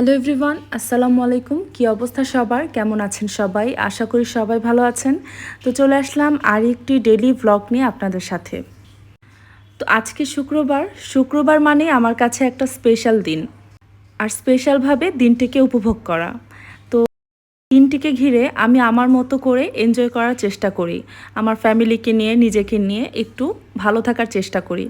Hello everyone আসসালামু আলাইকুম। কি অবস্থা সবার? কেমন আছেন সবাই? আশা করি সবাই ভালো আছেন। তো চলে আসলাম আর একটি ডেলি ব্লগ নিয়ে আপনাদের সাথে। তো আজকে শুক্রবার। শুক্রবার মানে আমার কাছে একটা স্পেশাল দিন। আর স্পেশালভাবে দিনটিকে উপভোগ করা। তো দিনটিকে ঘিরে আমি আমার মতো করে এনজয় করার চেষ্টা করি। আমার ফ্যামিলিকে নিয়ে, নিজেকে নিয়ে একটু ভালো থাকার চেষ্টা করি।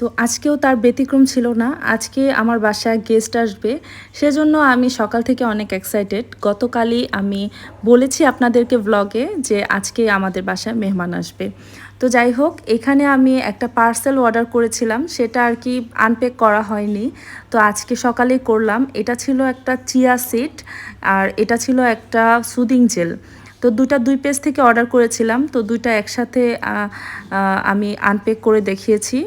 তো আজকেও তার ব্যতিক্রম ছিল না। আজকে আমার বাসায় গেস্ট আসবে। সেজন্য আমি সকাল থেকে অনেক এক্সাইটেড গতকালই আমি বলেছি আপনাদেরকে ব্লগে যে আজকে আমাদের বাসায় মেহমান আসবে। তো যাই হোক, এখানে আমি একটা পার্সেল অর্ডার করেছিলাম। সেটা আর কি আনপ্যাক করা হয়নি। তো আজকে সকালেই করলাম। এটা ছিল একটা চিয়া সিট আর এটা ছিল একটা সুদিং জেল তো দুটা দুই পেজ থেকে অর্ডার করেছিলাম। তো দুইটা একসাথে আমি আনপ্যাক করে দেখিয়েছি।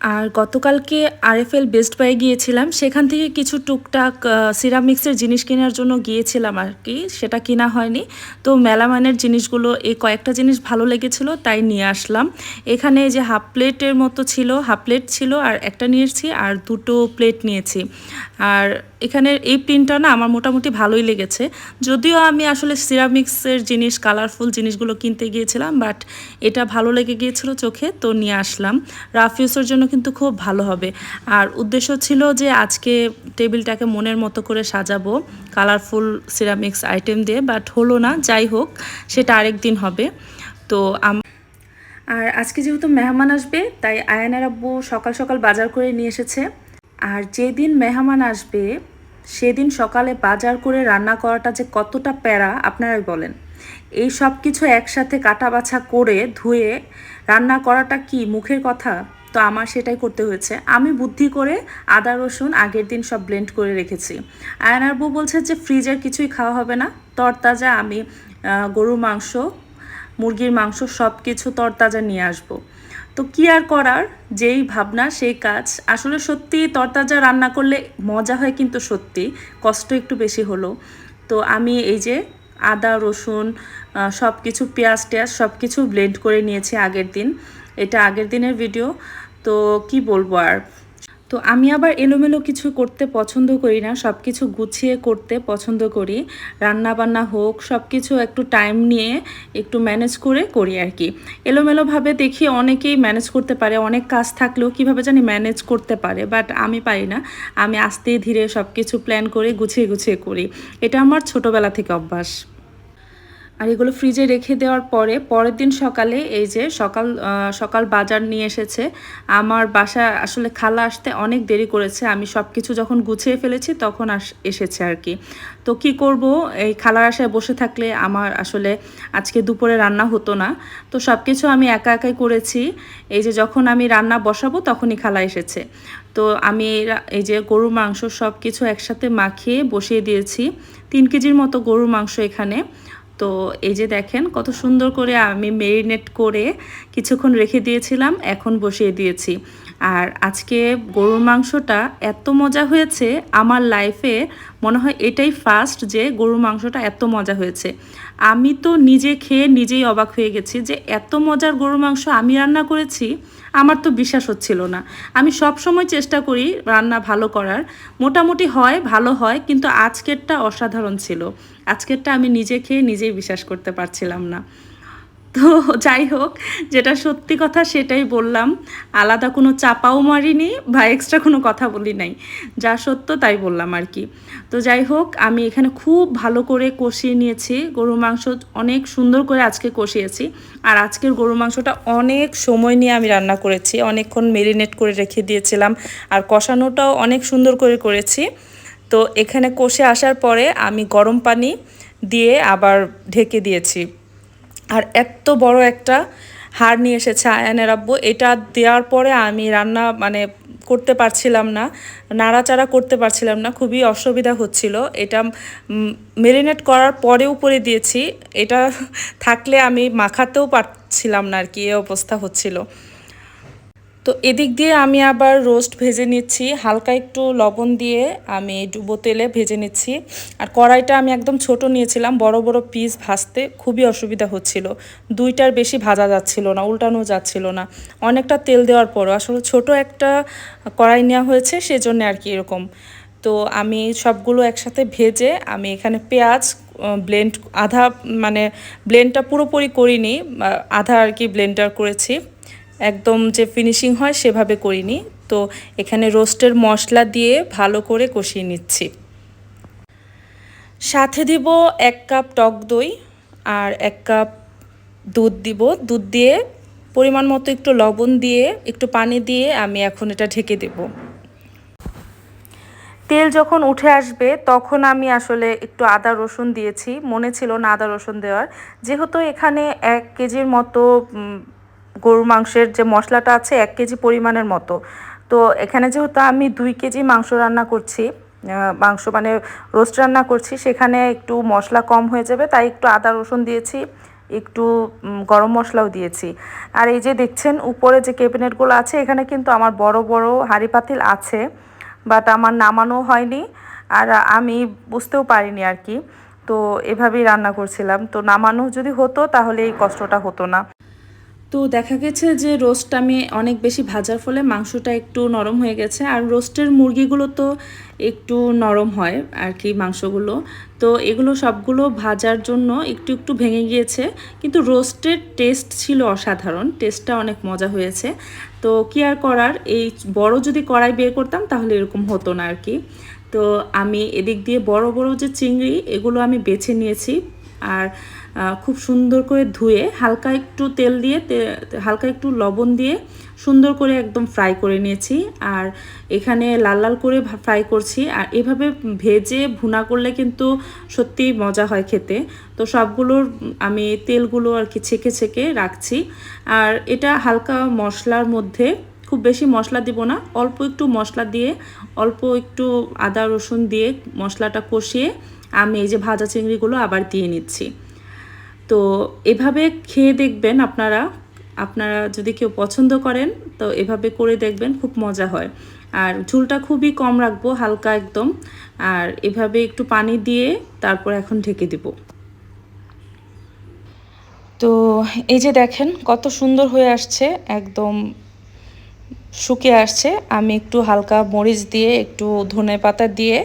আর গতকালকে আরএফএল বেস্ট বাই গিয়েছিলাম, সেখান থেকে কিছু টুকটাক সিরামিক্সের জিনিস কেনার জন্য গিয়েছিলাম আর কি, সেটা কেনা হয়নি। তো মেলামানের জিনিসগুলো, এই কয়েকটা জিনিস ভালো লেগেছিলো, তাই নিয়ে আসলাম। এখানে যে হাফ প্লেটের মতো ছিল, হাফ প্লেট ছিল, আর একটা নিয়েছি, আর দুটো প্লেট নিয়েছি। আর এখানের এই প্রিন্টটা না আমার মোটামুটি ভালোই লেগেছে। যদিও আমি আসলে সিরামিক্সের জিনিস কালারফুল জিনিসগুলো কিনতে গিয়েছিলাম বাট এটা ভালো লেগে গিয়েছিল চোখে, তো নিয়ে আসলাম। রাফ ইউসের জন্য কিন্তু খুব ভালো হবে। আর উদ্দেশ্য ছিল যে আজকে টেবিলটাকে মনের মতো করে সাজাবো কালারফুল সিরামিক্স আইটেম দিয়ে বাট হলো না, যাই হোক, সেটা আরেক দিন হবে। তো আর আজকে যেহেতু মেহমান আসবে, তাই আয়ানার আব্বু সকাল সকাল বাজার করে নিয়ে এসেছে। আর যেদিন মেহমান আসবে, সেদিন সকালে বাজার করে রান্না করাটা যে কতটা প্যারা, আপনারাই বলেন। এই সব কিছু একসাথে কাটা বাছা করে ধুয়ে রান্না করাটা কি মুখের কথা? তো আমার সেটাই করতে হয়েছে। আমি বুদ্ধি করে আদা, রসুন আগের দিন সব ব্লেন্ড করে রেখেছি। আয়নার বউ বলছে যে ফ্রিজের কিছুই খাওয়া হবে না। তরতাজা আমি গরুর মাংস, মুরগির মাংস সব কিছু তরতাজা নিয়ে আসব। তো কি আর করার? যেই ভাবনা, সেই কাজ। আসলে সত্যি তরতাজা রান্না করলে মজা হয় কিন্তু সত্যি, কষ্ট একটু বেশি হলো। তো আমি এই যে আদা, রসুন সব কিছু পেঁয়াজ টেয়াজ সব কিছু ব্লেন্ড করে নিয়েছি আগের দিন। এটা আগের দিনের ভিডিও তো কি বলব আর? তো আমি আবার এলোমেলো কিছু করতে পছন্দ করি না সব কিছু গুছিয়ে করতে পছন্দ করি। রান্না বান্না হোক সব কিছু একটু টাইম নিয়ে একটু ম্যানেজ করে করি আর কি। এলোমেলোভাবে দেখি অনেকেই ম্যানেজ করতে পারে, অনেক কাজ থাকলেও কীভাবে জানি ম্যানেজ করতে পারে বাট আমি পারি না। আমি আস্তে ধীরে সব কিছু প্ল্যান করে গুছিয়ে গুছিয়ে করি। এটা আমার ছোটোবেলা থেকে অভ্যাস। আর এগুলো ফ্রিজে রেখে দেওয়ার পরে পরের দিন সকালে এই যে সকাল সকাল বাজার নিয়ে এসেছে, আমার বাসা আসলে খালা আসতে অনেক দেরি করেছে, আমি সব কিছু যখন গুছিয়ে ফেলেছি তখন আস, এসেছে আর কি। তো কি করব, এই খালার আশায় বসে থাকলে আমার আসলে আজকে দুপুরে রান্না হতো না। তো সব কিছু আমি একা একাই করেছি, এই যে যখন আমি রান্না বসাবো তখনই খালা এসেছে। তো আমি এই যে গরুর মাংস সব কিছু একসাথে মাখিয়ে বসিয়ে দিয়েছি, তিন কেজির মতো গরুর মাংস এখানে। তো এই যে দেখেন, কত সুন্দর করে আমি মেরিনেট করে কিছুক্ষণ রেখে দিয়েছিলাম, এখন বসিয়ে দিয়েছি। আর আজকে গরুর মাংসটা এত মজা হয়েছে, আমার লাইফে মনে হয় এটাই ফার্স্ট যে গরুর মাংসটা এত মজা হয়েছে। আমি তো নিজে খেয়ে নিজেই অবাক হয়ে গেছি যে এত মজার গরুর মাংস আমি রান্না করেছি, আমার তো বিশ্বাস হচ্ছিল না। আমি সব সময় চেষ্টা করি রান্না ভালো করার, মোটামুটি হয়, ভালো হয়, কিন্তু আজকেরটা অসাধারণ ছিল। আজকেরটা আমি নিজে খেয়ে নিজেই বিশ্বাস করতে পারছিলাম না। তো যাই হোক, যেটা সত্যি কথা সেটাই বললাম। আলাদা কোনো চাপাও মারিনি বা এক্সট্রা কোনো কথা বলি নাই। যা সত্য তাই বললাম আর কি। তো যাই হোক, আমি এখানে খুব ভালো করে কষিয়ে নিয়েছি। গরুর মাংস অনেক সুন্দর করে আজকে কষিয়েছি। আর আজকের গরুর মাংসটা অনেক সময় নিয়ে আমি রান্না করেছি। অনেকক্ষণ মেরিনেট করে রেখে দিয়েছিলাম। আর কষানোটাও অনেক সুন্দর করে করেছি। তো এখানে কষে আসার পরে আমি গরম পানি দিয়ে আবার ঢেকে দিয়েছি। আর এত বড় একটা হার নিয়ে এসেছে আয়ানের আব্বু। এটা দেওয়ার পরে আমি রান্না মানে করতে পারছিলাম না, নাড়াচাড়া করতে পারছিলাম না, খুবই অসুবিধা হচ্ছিল। এটা মেরিনেট করার পরে উপরে দিয়েছি। এটা থাকলে আমি মাখাতেও পারছিলাম না আর কি, এ অবস্থা হচ্ছিল। তো এদিক দিয়ে আমি আবার রোস্ট ভেজে নিচ্ছি। হালকা একটু লবণ দিয়ে আমি ডুবো তেলে ভেজে নিচ্ছি। আর কড়াইটা আমি একদম ছোট নিয়েছিলাম, বড় বড় পিস ভাজতে খুবই অসুবিধা হচ্ছিল। দুইটার বেশি ভাজা যাচ্ছিল না, উল্টানো যাচ্ছিল না। অনেকটা তেল দেওয়ার পরও আসলে ছোট একটা কড়াই নেওয়া হয়েছে, সেজন্য আর কি এরকম। তো আমি সবগুলো একসাথে ভেজে আমি এখানে পেঁয়াজ ব্লেন্ড আধা মানে ব্লেন্ডটা পুরোপুরি করিনি আধা আর কি ব্লেন্ডার করেছি। একদম যে ফিনিশিং হয় সেভাবে করিনি। তো এখানে রোস্টের মশলা দিয়ে ভালো করে কষিয়ে নিচ্ছি। সাথে দিব এক কাপ টক দই আর এক কাপ দুধ দিব। দুধ দিয়ে পরিমাণ মতো একটু লবণ দিয়ে, একটু পানি দিয়ে আমি এখন এটা ঢেকে দেব। তেল যখন উঠে আসবে তখন আমি আসলে একটু আদা, রসুন দিয়েছি। মনে ছিল না আদা, রসুন দেওয়ার। যেহেতু এখানে এক কেজির মতো গরুর মাংসের যে মশলাটা আছে এক কেজি পরিমাণের মতো। তো এখানে যেহেতু আমি দুই কেজি মাংস রান্না করছি মাংস মানে রোস্ট রান্না করছি, সেখানে একটু মশলা কম হয়ে যাবে, তাই একটু আদা, রসুন দিয়েছি, একটু গরম মশলাও দিয়েছি। আর এই যে দেখছেন, উপরে যে ক্যাবিনেটগুলো আছে, এখানে কিন্তু আমার বড় বড় হাঁড়ি পাতিল আছে, বাট আমার নামানো হয়নি, আর আমি বুঝতেও পারিনি আর কি। তো এভাবেই রান্না করছিলাম। তো নামানো যদি হতো, তাহলে এই কষ্টটা হতো না। তো দেখা গেছে যে রোস্ট আমি অনেক বেশি ভাজার ফলে মাংসটা একটু নরম হয়ে গেছে। আর রোস্টের মুরগিগুলো তো একটু নরম হয় আর কি মাংসগুলো। তো এগুলো সবগুলো ভাজার জন্য একটু একটু ভেঙে গিয়েছে। কিন্তু রোস্টের টেস্ট ছিল অসাধারণ টেস্টটা অনেক মজা হয়েছে। তো কি আর করার, এই বড় যদি কড়াই বের করতাম তাহলে এরকম হতো না আর কি। তো আমি এদিক দিয়ে বড় বড় যে চিংড়ি, এগুলো আমি বেছে নিয়েছি। আর খুব সুন্দর করে ধুয়ে হালকা একটু তেল দিয়ে হালকা একটু লবণ দিয়ে সুন্দর করে একদম ফ্রাই করে নিয়েছি। আর এখানে লাল লাল করে ফ্রাই করছি। আর এভাবে ভেজে ভুনা করলে কিন্তু সত্যি মজা হয় খেতে। তো সবগুলোর আমি তেলগুলো আর কি ছেঁকে ছেঁকে রাখছি। আর এটা হালকা মশলার মধ্যে, খুব বেশি মশলা দিব না, অল্প একটু মশলা দিয়ে, অল্প একটু আদা রসুন দিয়ে মশলাটা কষিয়ে আমি এই যে ভাজা চিংড়িগুলো আবার দিয়ে নিচ্ছি। তো এভাবে খেয়ে দেখবেন আপনারা। আপনারা যদি কেউ পছন্দ করেন, তো এভাবে করে দেখবেন খুব মজা হয়। আর ঝুলটা খুবই কম রাখব, হালকা একদম। আর এভাবে একটু পানি দিয়ে তারপর এখন ঢেকে দিব। তো এই যে দেখেন কত সুন্দর হয়ে আসছে, একদম শুকিয়ে আসছে। আমি একটু হালকা মরিচ দিয়ে, একটু ধনে পাতা দিয়ে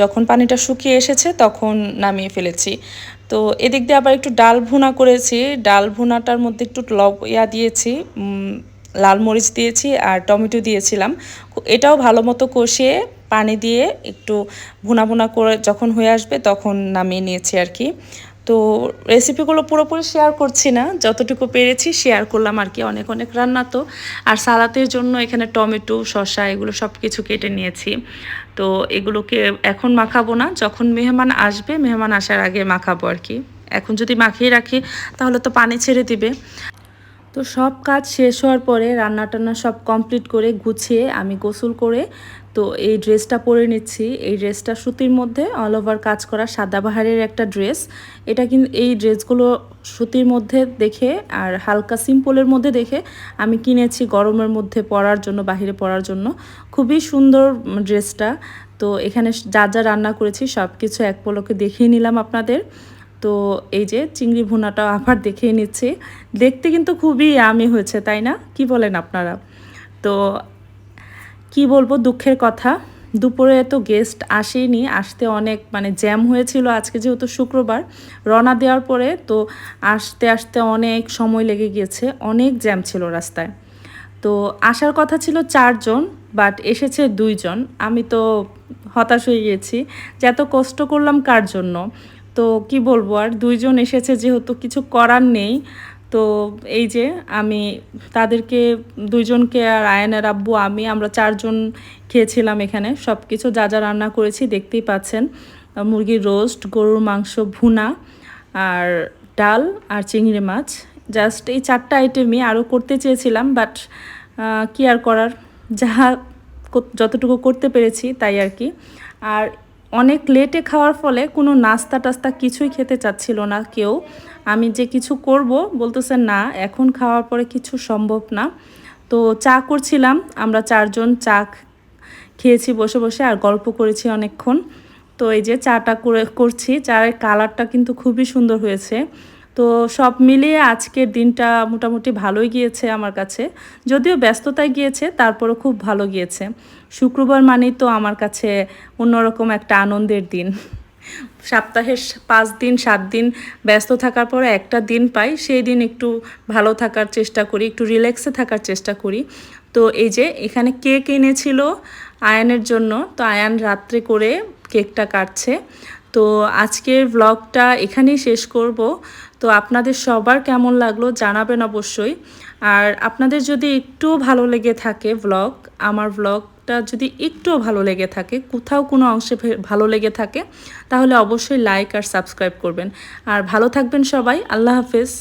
যখন পানিটা শুকিয়ে এসেছে তখন নামিয়ে ফেলেছি। তো এদিক দিয়ে আবার একটু ডাল ভুনা করেছি। ডাল ভুনাটার মধ্যে একটু লব ইয়া দিয়েছি লাল মরিচ দিয়েছি আর টমেটো দিয়েছিলাম। এটাও ভালো মতো কষিয়ে পানি দিয়ে একটু ভুনা ভুনা করে যখন হয়ে আসবে তখন নামিয়ে নিয়েছি আর কি। তো রেসিপিগুলো পুরোপুরি শেয়ার করছি না। যতটুকু পেরেছি শেয়ার করলাম আর কি। অনেক অনেক রান্না তো। আর সালাতের জন্য এখানে টমেটো, শসা এগুলো সব কিছু কেটে নিয়েছি। তো এগুলোকে এখন মাখাবো না। যখন মেহমান আসবে, মেহমান আসার আগে মাখাবো আর কি। এখন যদি মাখিয়ে রাখি, তাহলে তো পানি ছেড়ে দিবে। তো সব কাজ শেষ হওয়ার পরে রান্না টান্না সব কমপ্লিট করে গুছিয়ে আমি গোসল করে তো এই ড্রেসটা পরে নিচ্ছি। এই ড্রেসটা সুতির মধ্যে অল ওভার কাজ করা সাদাবাহারের একটা ড্রেস। এটা কিন্তু এই ড্রেসগুলো সুতির মধ্যে দেখে আর হালকা সিম্পলের মধ্যে দেখে আমি কিনেছি গরমের মধ্যে পরার জন্য, বাহিরে পরার জন্য। খুবই সুন্দর ড্রেসটা। তো এখানে যা যা রান্না করেছি সব কিছু এক পলকে দেখিয়ে নিলাম আপনাদের। তো এই যে চিংড়ি ভুনাটা আবার দেখিয়ে নিচ্ছি। দেখতে কিন্তু খুবই আমি হয়েছে, তাই না? কি বলেন আপনারা? তো কি বলব, দুঃখের কথা। দুপুরে এত গেস্ট আসেনি, আসতে অনেক মানে জ্যাম হয়েছিল আজকে যেহেতু শুক্রবার। রওনা দেওয়ার পরে তো আসতে আসতে অনেক সময় লেগে গিয়েছে, অনেক জ্যাম ছিল রাস্তায়। তো আসার কথা ছিল চারজন বাট এসেছে দুইজন। আমি তো হতাশ হয়ে গিয়েছি যে এত কষ্ট করলাম কার জন্য? তো কি বলব, আর দুইজন এসেছে যেহেতু কিছু করার নেই তো এই যে আমি তাদেরকে দুইজনকে আর আয়নের আব্বু, আমি, আমরা চারজন খেয়েছিলাম এখানে। সব কিছু যা যা রান্না করেছি দেখতেই পাচ্ছেন। মুরগির রোস্ট, গরুর মাংস, ভুনা, আর ডাল আর চিংড়ি মাছ। জাস্ট এই চারটা আইটেমই আরও করতে চেয়েছিলাম বাট কি আর করার? যাহা যতটুকু করতে পেরেছি তাই আর কি। আর অনেক লেটে খাওয়ার ফলে কোনো নাস্তা টাস্তা কিছুই খেতে চাচ্ছিল না কেউ। আমি যে কিছু করব বলতেছে, না, এখন খাওয়ার পরে কিছু সম্ভব না। তো চা করছিলাম, আমরা চারজন চা খেয়েছি বসে বসে আর গল্প করেছি অনেকক্ষণ। তো এই যে চাটা করে করছি, চায়ের কালারটা কিন্তু খুবই সুন্দর হয়েছে। তো সব মিলিয়ে আজকের দিনটা মোটামুটি ভালোই গিয়েছে আমার কাছে। যদিও ব্যস্ততায় গিয়েছে, তারপরও খুব ভালো গিয়েছে। শুক্রবার মানেই তো আমার কাছে অন্যরকম একটা আনন্দের দিন। সপ্তাহের পাঁচ দিন, সাত দিন ব্যস্ত থাকার পরে একটা দিন পাই, সেই দিন একটু ভালো থাকার চেষ্টা করি, একটু রিল্যাক্সে থাকার চেষ্টা করি। তো এই যে এখানে কেক এনেছিল আয়ানের জন্য, তো আয়ান রাত্রে করে কেকটা কাটছে। তো আজকের ব্লগটা এখানেই শেষ করব। তো আপনাদের সবার কেমন লাগল জানাবেন অবশ্যই। আর আপনাদের যদি একটু ভালো লেগে থাকে ব্লগ আমার ব্লগটা যদি একটুও ভালো লেগে থাকে, কোথাও কোনো অংশে ভালো লেগে থাকে, তাহলে অবশ্যই লাইক আর সাবস্ক্রাইব করবেন। আর ভালো থাকবেন সবাই, আল্লাহ হাফেজ।